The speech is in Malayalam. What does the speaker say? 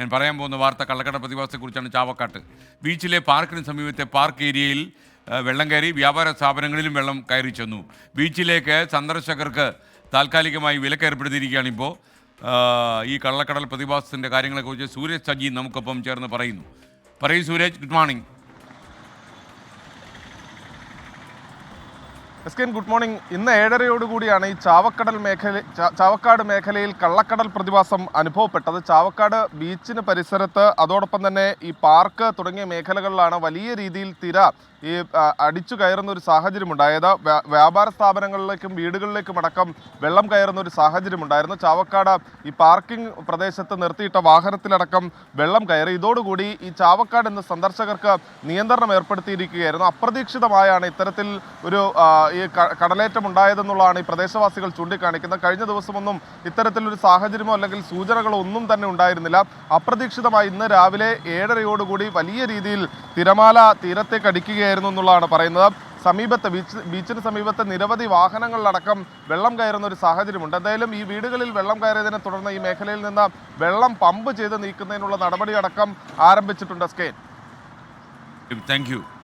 ഞാൻ പറയാൻ പോകുന്ന വാർത്ത കള്ളക്കട പ്രതിഭാസത്തെക്കുറിച്ചാണ് ചാവക്കാട്ട്. ബീച്ചിലെ പാർക്കിന് സമീപത്തെ പാർക്ക് ഏരിയയിൽ വെള്ളം കയറി വ്യാപാര സ്ഥാപനങ്ങളിലും വെള്ളം കയറി ചെന്നു. ബീച്ചിലേക്ക് സന്ദർശകർക്ക് താൽക്കാലികമായി വിലക്ക് ഏർപ്പെടുത്തിയിരിക്കുകയാണ് ഇപ്പോൾ ഈ കള്ളക്കടൽ പ്രതിഭാസത്തിന്റെ കാര്യങ്ങളെക്കുറിച്ച് സൂരജ് സജി നമുക്കൊപ്പം ചേർന്ന് പറയുന്നു. പറയൂ Suraj good morning. S K good morning. ഇന്ന് ഏഴരയോടുകൂടിയാണ് ഈ ചാവക്കടൽ മേഖല ചാവക്കാട് മേഖലയിൽ കള്ളക്കടൽ പ്രതിഭാസം അനുഭവപ്പെട്ടത്. ചാവക്കാട് ബീച്ചിന് പരിസരത്ത് അതോടൊപ്പം തന്നെ ഈ പാർക്ക് തുടങ്ങിയ മേഖലകളിലാണ് വലിയ രീതിയിൽ തിര ഈ അടിച്ചു കയറുന്ന ഒരു സാഹചര്യമുണ്ടായത്. വ്യാ- വ്യാപാര സ്ഥാപനങ്ങളിലേക്കും വീടുകളിലേക്കും അടക്കം വെള്ളം കയറുന്ന ഒരു സാഹചര്യമുണ്ടായിരുന്നു. ചാവക്കാട് ഈ പാർക്കിംഗ് പ്രദേശത്ത് നിർത്തിയിട്ട വാഹനത്തിലടക്കം വെള്ളം കയറി. ഇതോടുകൂടി ഈ ചാവക്കാട് എന്ന സന്ദർശകർക്ക് നിയന്ത്രണം ഏർപ്പെടുത്തിയിരിക്കുകയായിരുന്നു. അപ്രതീക്ഷിതമായാണ് ഇത്തരത്തിൽ ഒരു ഈ കടലേറ്റം ഉണ്ടായതെന്നുള്ളതാണ് ഈ പ്രദേശവാസികൾ ചൂണ്ടിക്കാണിക്കുന്നത്. കഴിഞ്ഞ ദിവസമൊന്നും ഇത്തരത്തിലൊരു സാഹചര്യമോ അല്ലെങ്കിൽ സൂചനകളോ ഒന്നും തന്നെ ഉണ്ടായിരുന്നില്ല. അപ്രതീക്ഷിതമായി ഇന്ന് രാവിലെ ഏഴരയോടുകൂടി വലിയ രീതിയിൽ തിരമാല തീരത്തേക്ക് അടിക്കുകയായിരുന്നു എന്നുള്ളതാണ് പറയുന്നത്. സമീപത്തെ ബീച്ച് ബീച്ചിന് സമീപത്തെ നിരവധി വാഹനങ്ങളിലടക്കം വെള്ളം കയറുന്ന ഒരു സാഹചര്യമുണ്ട്. എന്തായാലും ഈ വീടുകളിൽ വെള്ളം കയറിയതിനെ തുടർന്ന് ഈ മേഖലയിൽ നിന്ന് വെള്ളം പമ്പ് ചെയ്ത് നീക്കുന്നതിനുള്ള നടപടിയടക്കം ആരംഭിച്ചിട്ടുണ്ട് സ്കെയിൻ താങ്ക്